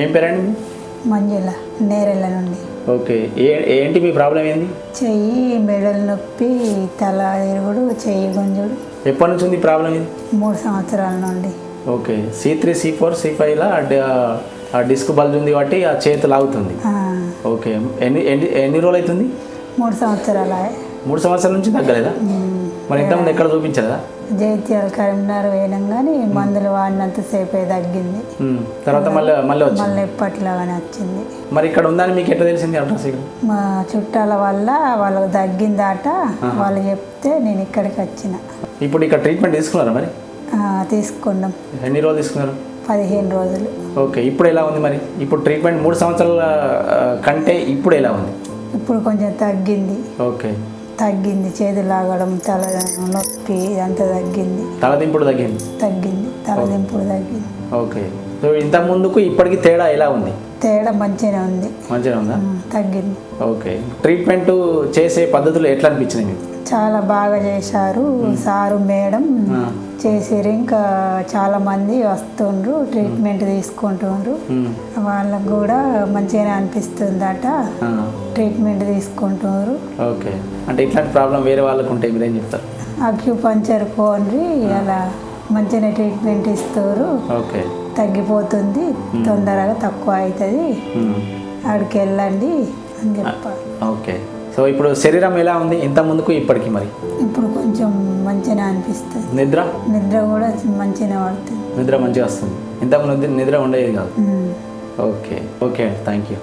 ఏం పేరండి? మంజుల నేరెళ్ళ నుండి. ఓకే. ఏ ఏంటి మీ ప్రాబ్లం ఏంది? చెయ్యి మెడలు నొప్పి తల తిరుగుడు చెయ్యి గుంజుడు. ఎప్పటి నుంచి ఉంది ప్రాబ్లం ఇది? మూడు సంవత్సరాల నుండి. Okay. C three C four C ఫైవ్లో ఆ డిస్క్ బల్జ్ ఉంది కాబట్టి ఆ చేతి లాగుతుంది. ఓకే. ఎన్ని ఎన్ని ఎన్ని రోజులు అవుతుంది? మూడు సంవత్సరాల. మూడు సంవత్సరాల నుంచి తగ్గలేదా? మరి ఇంతకుముందు ఎక్కడ చూపించలేదా? జైత్యాల కరీంనగర్ వేయడం కానీ మందులు వాడినంతసేపే తగ్గింది. ఉమ్, తర్వాత మళ్ళీ మళ్ళీ వచ్చింది. మళ్ళీ ఎప్పట్లాగానే వచ్చింది. మరి ఇక్కడ ఉందని మీకు ఎట్లా తెలిసింది అడ్రస్ ఇక్కడ మా చుట్టాల వల్ల వాళ్ళకు తగ్గిందాట. వాళ్ళు చెప్తే నేను ఇక్కడికి వచ్చిన. ఇప్పుడు ఇక్కడ ట్రీట్మెంట్ తీసుకున్నారా మరి? తీసుకున్నాం. ఎన్ని రోజులు తీసుకున్నారు? పదిహేను రోజులు. ఓకే ఇప్పుడు ఎలా ఉంది మరి? ఇప్పుడు ట్రీట్మెంట్ మూడు సంవత్సరాల కంటే ఇప్పుడు ఎలా ఉంది? ఇప్పుడు కొంచెం తగ్గింది. ఓకే. తగ్గింది. చేతులు లాగడం తల నొప్పి ఇదంతా తగ్గింది. తలదింపుడు తగ్గింది? తగ్గింది. తలదింపుడు తగ్గింది. ఓకే. సో ఇంత ముందుకు ఇప్పటికి తేడా ఎలా ఉంది? తేడా మంచిగానే ఉంది. మంచిగా ఉందా? తగ్గింది. ఓకే. ట్రీట్మెంట్ చేసే పద్ధతులు ఎట్లా అనిపించినాయి మీకు? చాలా బాగా చేశారు. సారు మేడం ఆ. చేసిర్రు. ఇంకా చాలా మంది వస్తుండ్రు ట్రీట్మెంట్ తీసుకుంటుండ్రు. వాళ్ళకు కూడా మంచిగానే అనిపిస్తుందట. ట్రీట్మెంట్ తీసుకుంటున్నారు ఓకే. అంటే ఇట్లాంటి ప్రాబ్లం వేరే వాళ్ళకు ఉంటే మీరేం చెప్తారు? అక్యుపంచర్ పోండ్రి. అలా మంచిగానే ట్రీట్మెంట్ ఇస్తారు ఓకే. తగ్గిపోతుంది. తొందరగా తక్కువ అవుతుంది. ఆడికి వెళ్ళండి అని చెప్పారు. ఓకే. సో ఇప్పుడు శరీరం ఎలా ఉంది? ఇంత ముందుకు ఇప్పటికి మరి? ఇప్పుడు కొంచెం మంచిగా అనిపిస్తుంది. నిద్ర? నిద్ర కూడా మంచిగా పడుతుంది. నిద్ర మంచిగా వస్తుంది. ఇంతకు నిద్ర నిద్ర ఉండేది కాదు. ఓకే. Okay thank you.